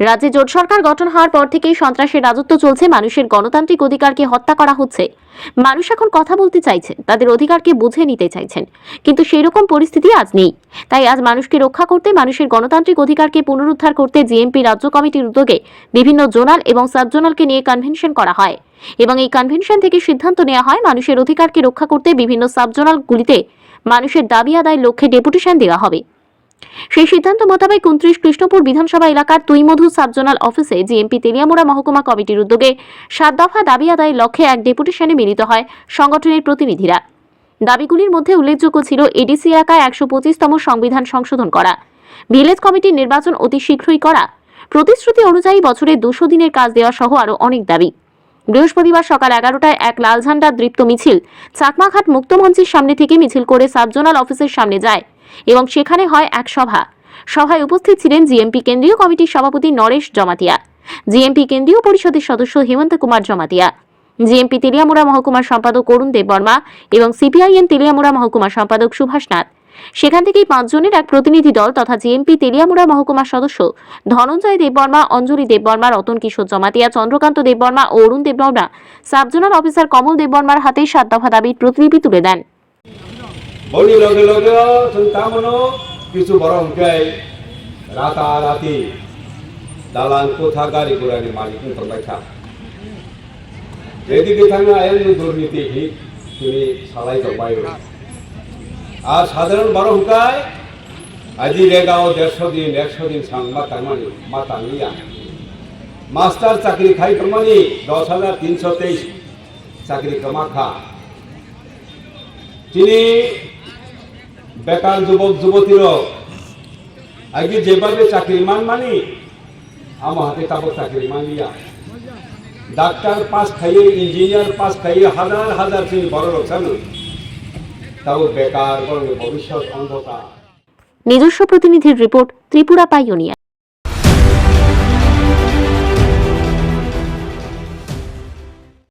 রাজ্যে জোট সরকার গঠন হওয়ার পর থেকেই সন্ত্রাসের রাজত্ব চলছে, মানুষের গণতান্ত্রিক অধিকারকে হত্যা করা হচ্ছে। মানুষ এখন কথা বলতে চাইছেন, তাদের অধিকারকে বুঝে নিতে চাইছেন। কিন্তু সেই রকম পরিস্থিতি আজ নেই। তাই আজ মানুষকে রক্ষা করতে, মানুষের গণতান্ত্রিক অধিকারকে পুনরুদ্ধার করতে জিএমপি রাজ্য কমিটির উদ্যোগে বিভিন্ন জোনাল এবং সাব জোনালকে নিয়ে কনভেনশন করা হয়। এবং এই কনভেনশন থেকে সিদ্ধান্ত নেওয়া হয়, মানুষের অধিকারকে রক্ষা করতে বিভিন্ন সাব জোনালগুলিতে মানুষের দাবি আদায়ের লক্ষ্যে ডেপুটেশন দেওয়া হবে। সেই সিদ্ধান্ত মোতাবেক উনত্রিশ কৃষ্ণপুর বিধানসভা এলাকার তুইমধু সাবজোনাল অফিসে জিএমপি তেলিয়ামুড়া মহকুমা কমিটির উদ্যোগে সাত দফা দাবি আদায়ের লক্ষ্যে এক ডেপুটেশনে মিলিত হয় সংগঠনের প্রতিনিধিরা। দাবিগুলির মধ্যে উল্লেখযোগ্য ছিল এডিসি এলাকায় একশো পঁচিশতম সংবিধান সংশোধন করা, ভিলেজ কমিটির নির্বাচন অতি শীঘ্রই করা, প্রতিশ্রুতি অনুযায়ী বছরে দুশো দিনের কাজ দেওয়া সহ আরও অনেক দাবি। বৃহস্পতিবার সকাল এগারোটায় এক লাল ঝান্ডা দৃপ্ত মিছিল চাকমাঘাট মুক্তমঞ্চের সামনে থেকে মিছিল করে সাবজোনাল অফিসের সামনে যায়। এবং সেখানে হয় এক সভা। সভায় উপস্থিত ছিলেন জিএমপি কেন্দ্রীয় কমিটির সভাপতি নরেশ জমাতিয়া, জিএমপি কেন্দ্রীয় পরিষদের সদস্য হেমন্ত কুমার জমাতিয়া, জিএমপি তেলিয়ামুড়া মহকুমার সম্পাদক অরুণ দেববর্মা এবং সিপিআইএম তেলিয়ামুড়া মহকুমার সম্পাদক সুভাষ নাথ। সেখান থেকেই পাঁচজনের এক প্রতিনিধি দল তথা জিএমপি তেলিয়ামুড়া মহকুমার সদস্য ধনঞ্জয় দেববর্মা অঞ্জলি দেববর্মা রতন কিশোর জমাতিয়া, চন্দ্রকান্ত দেববর্মা ও অরুণ দেববর্মা সাবজোনাল অফিসার কমল দেববর্মার হাতে সাত দফা দাবির প্রতিলিপি তুলে দেন। বলি লগে লগে চিন্তামনো কিছু বড় অঙ্কাই রাতারাতি। দালান কোথা গাড়ি ঘোড়ানি মালিক থাক যেদিকে থাকা এর দুর্নীতি ঠিক তুমি সালাই জবাই আর সাধারণ বড় হুকায় আজি রেগাও দেড়শো দিন, একশো দিন সাংবা তারমানি মা তাঙ্গিয়া মাস্টার চাকরি খাই তারমানি দশ হাজার তিনশো তেইশ চাকরি কমা খা তিনি বেকার যুবক যুবতীর আগে যেভাবে চাকরি মান মানি, আমার হাতে তাবক চাকরি মানিয়া ডাক্তার পাস খাইয়ে, ইঞ্জিনিয়ার পাস খাইয়ে হাজার হাজার তিনি বড় জানুন তাও বেকার বড় ভবিষ্যৎ অন্ধকার। নিজস্ব প্রতিনিধির রিপোর্ট ত্রিপুরা পাইওনিয়া